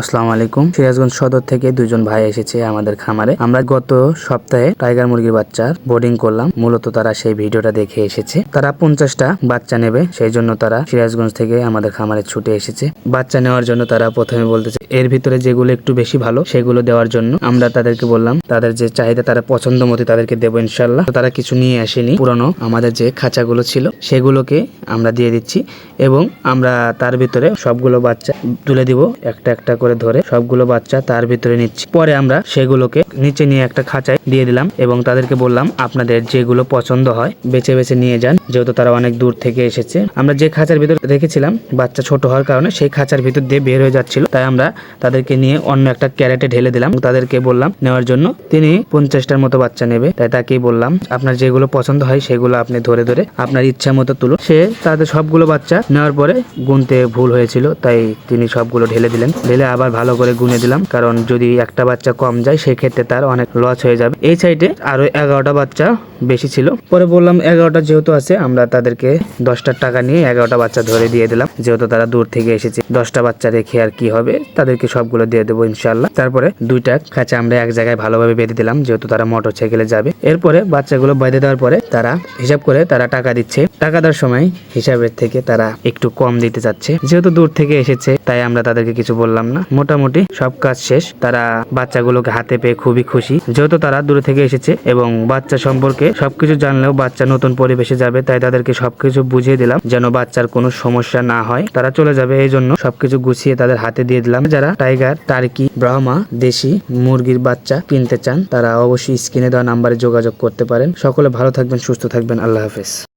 আসসালামু আলাইকুম। সিরাজগঞ্জ সদর থেকে দুজন ভাই এসেছে আমাদের খামারে। আমরা গত সপ্তাহে টাইগার মুরগির বাচ্চার বোর্ডিং করলাম। মূলত তারা সেই ভিডিওটা দেখে এসেছে। তারা পঞ্চাশটা বাচ্চা নেবে, সেই জন্য তারা সিরাজগঞ্জ থেকে আমাদের খামারে ছুটে এসেছে। বাচ্চা নেওয়ার জন্য তারা প্রথমে বলতেছে, এর ভিতরে যেগুলো একটু বেশি ভালো, সেগুলো দেওয়ার জন্য আমরা তাদেরকে বললাম, তাদের যে চাহিদা তারা পছন্দ মতো তাদেরকে দেবো ইনশাল্লাহ তারা কিছু নিয়ে আসেনি। পুরনো আমাদের যে খাঁচাগুলো ছিল, সেগুলোকে আমরা দিয়ে দিচ্ছি এবং আমরা তার ভিতরে সবগুলো বাচ্চা তুলে দিব, একটা একটা করে ধরে সবগুলো বাচ্চা তার ভিতরে নিচ্ছি। পরে আমরা সেগুলোকে নিচে নিয়ে একটা খাঁচায় দিয়ে দিলাম এবং তাদেরকে বললাম, আপনাদের যেগুলো পছন্দ হয়, বেছে বেছে নিয়ে যান। যেহেতু তারা অনেক দূর থেকে এসেছে। আমরা যে খাঁচার ভিতর রেখেছিলাম, বাচ্চা ছোট হওয়ার কারণে সেই খাঁচার ভিতর দিয়ে বের হয়ে যাচ্ছিল। তাই আমরা তাদেরকে নিয়ে অন্য একটা ক্যারেটে ঢেলে দিলাম। তাদেরকে বললাম, নেওয়ার জন্য তিনি পঞ্চাশটার মতো বাচ্চা নেবে। তাই তাকেই বললাম, আপনার যেগুলো পছন্দ হয়, সেগুলো আপনি ধরে ধরে আপনার ইচ্ছা মতো তুলুন। সে তাদের সবগুলো বাচ্চা নেওয়ার পরে গুনতে ভুল হয়েছিল, তাই তিনি সবগুলো ঢেলে দিলেন। ঢেলে আবার ভালো করে গুনে দিলাম, কারণ যদি একটা বাচ্চা কম যায়, সেক্ষেত্রে তার অনেক লস হয়ে যাবে। এই সাইডে আরও এগারোটা বাচ্চা বেশি ছিল। পরে বললাম এগারোটা যেহেতু আছে, আমরা তাদেরকে দশটার টাকা নিয়ে এগারোটা বাচ্চা ধরে দিয়ে দিলাম। যেহেতু তারা দূর থেকে এসেছে, দশটা বাচ্চা রেখে আর কি হবে, তাদেরকে সবগুলো দিয়ে দেবো ইনশাল্লাহ তারপরে দুইটা খাঁচা আমরা এক জায়গায় ভালোভাবে বেঁধে দিলাম, যেহেতু তারা মোটর সাইকেলে যাবে। এরপরে বাচ্চাগুলো বেঁধে দেওয়ার পরে তারা হিসাব করে তারা টাকা দিচ্ছে। টাকা দেওয়ার সময় হিসাবের থেকে তারা একটু কম দিতে চাচ্ছে। যেহেতু দূর থেকে এসেছে, তাই আমরা তাদেরকে কিছু বললাম না। মোটামুটি সব কাজ শেষ। তারা বাচ্চাগুলোকে হাতে পেয়ে খুবই খুশি। যেহেতু তারা দূরে থেকে এসেছে এবং বাচ্চা সম্পর্কে সবকিছু জানলেও বাচ্চা নতুন পরিবেশে যাবে, তাই তাদেরকে সবকিছু বুঝিয়ে দিলাম যেন বাচ্চার কোনো সমস্যা না হয়। তারা চলে যাবে, এই জন্য সবকিছু গুছিয়ে তাদের হাতে দিয়ে দিলাম। যারা টাইগার, টার্কি, ব্রাহ্মা, দেশি মুরগির বাচ্চা কিনতে চান, তারা অবশ্যই স্ক্রিনে দেওয়া নাম্বারে যোগাযোগ করতে পারেন। সকলে ভালো থাকবেন, সুস্থ থাকবেন। আল্লাহ হাফেজ।